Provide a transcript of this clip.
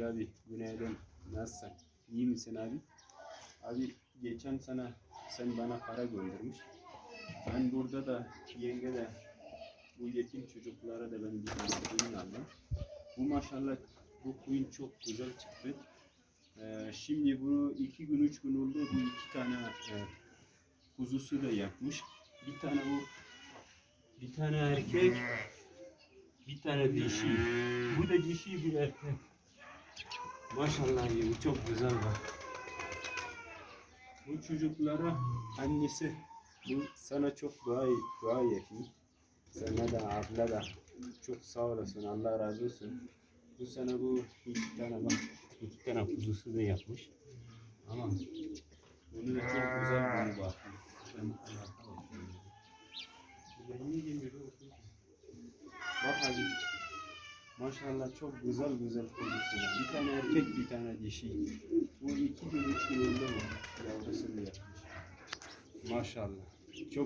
Akil abi günaydın. Nasılsın? İyi misin abi? Abi geçen sene sen bana para göndermiş. Ben burada da yenge de bu yetim çocuklara da ben bir koyun aldım. Bu maşallah bu koyun çok güzel çıktı. Ee, şimdi bunu iki gün üç gün oldu bu iki tane e, kuzusu da yapmış. Bir tane bu bir tane erkek bir tane dişi. Bu da dişi bir erkek. Maşallah bu çok güzel bak. Bu çocuklara annesi bu sana çok dua, dua yapayım. Sana da abla da çok sağ olasın. Allah razı olsun. Bu sene bu iki tane bak iki tane kuzusu da yapmış. Ama bunu da çok güzel bir bak. Bak abi. Maşallah çok güzel güzel kuzusu. Bir tane erkek bir tane dişi. Bu iki gün üç gün mu? Yavrusunu yapmış. Maşallah. Çok